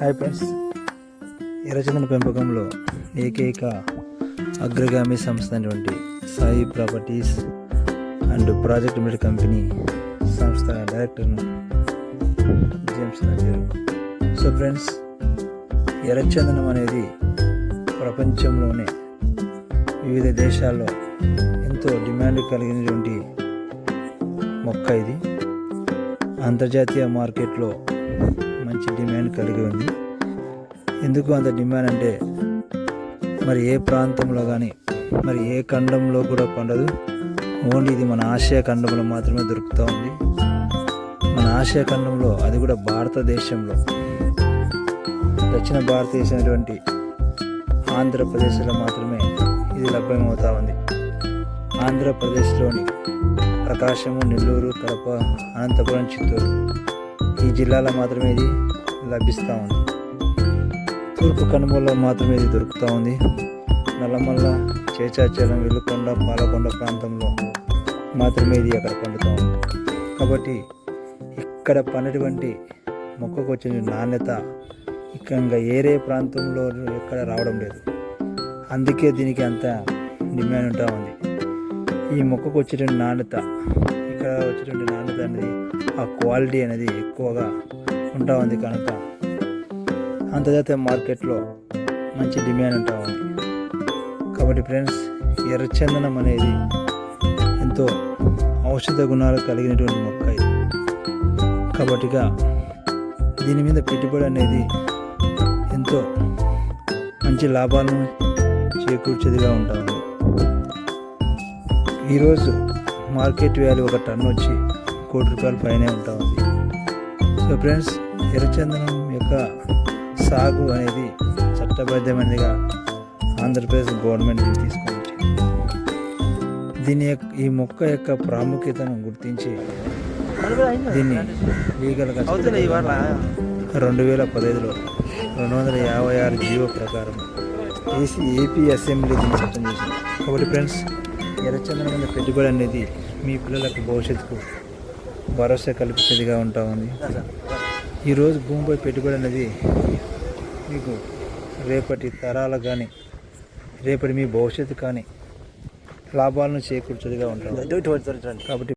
Hi friends ఎర్రచందన పెంపకంలో ఏకైక అగ్రగామి సంస్థ అయినటువంటి Sai properties and project limited company సంస్థ డైరెక్టర్ను జేమ్స్ నా సో ఫ్రెండ్స్ ఎర్రచందనం అనేది ప్రపంచంలోనే వివిధ దేశాల్లో ఎంతో డిమాండ్ కలిగినటువంటి మొక్క ఇది. అంతర్జాతీయ మార్కెట్లో మంచి డిమాండ్ కలిగి ఉంది. ఎందుకు అంత డిమాండ్ అంటే మరి ఏ ప్రాంతంలో కానీ మరి ఏ ఖండంలో కూడా పండదు. ఓన్లీ ఇది మన ఆసియా ఖండంలో మాత్రమే దొరుకుతూ ఉంది. మన ఆసియా ఖండంలో అది కూడా భారతదేశంలో. దక్షిణ భారతదేశమైనటువంటి ఆంధ్రప్రదేశ్లో మాత్రమే ఇది లభ్యమవుతూ ఉంది. ఆంధ్రప్రదేశ్లోని ప్రకాశము నెల్లూరు కడప అనంతపురం చిత్తూరు. ఈ జిల్లాలో మాత్రమే ఇది లభిస్తూ ఉంది. తూర్పు కనుమల్లో మాత్రమే ఇది దొరుకుతూ ఉంది. నల్లమల్ల చేచాచలం వెల్లుకొండ పాలకొండ ప్రాంతంలో మాత్రమే ఇది అక్కడ పండుతూ ఉంది. కాబట్టి ఇక్కడ పండినటువంటి మొక్కకు వచ్చిన నాణ్యత ఇంకా ఏరే ప్రాంతంలో ఎక్కడ రావడం లేదు. అందుకే దీనికి అంత డిమాండ్ ఉంటా ఉంది. ఈ మొక్కకు వచ్చేటువంటి నాణ్యత ఇక్కడ వచ్చేటువంటి నాణ్యత అనేది ఆ క్వాలిటీ అనేది ఎక్కువగా ఉంటా ఉంది కనుక అంతర్జాతీయ మార్కెట్లో మంచి డిమాండ్ ఉంటా ఉంది. కాబట్టి ఫ్రెండ్స్ ఎర్రచందనం అనేది ఎంతో ఔషధ గుణాలు కలిగినటువంటి మొక్క ఇది. కాబట్టిగా దీని మీద పెట్టుబడి అనేది ఎంతో మంచి లాభాలను చేకూర్చేదిగా ఉంటా ఈరోజు మార్కెట్ వాల్యూ ఒక టన్ను వచ్చి కోటి రూపాయల పైనే ఉంటా ఉంది. సో ఫ్రెండ్స్ ఎర్రచందనం యొక్క సాగు అనేది చట్టబద్ధమైనదిగా ఆంధ్రప్రదేశ్ గవర్నమెంట్ దీన్ని తీసుకొని దీని యొక్క ఈ మొక్క యొక్క ప్రాముఖ్యతను గుర్తించి దీన్ని లీగల్గా రెండు వేల పదహైదులో రెండు వందల యాభై ఆరు జీవో ప్రకారం ఏసీ ఏపీ అసెంబ్లీ దీన్ని చట్టం చేసింది. కాబట్టి ఫ్రెండ్స్ ఎర్రచందనం మీద పెట్టుబడి అనేది మీ పిల్లలకు భవిష్యత్తుకు భరోసా కల్పించేదిగా ఉంటా ఉంది ఈరోజు భూమిపై పెట్టుబడి అనేది మీకు రేపటి తరాలకు కానీ రేపటి మీ భవిష్యత్తు కానీ లాభాలను చేకూర్చేదిగా ఉంటుంది కాబట్టి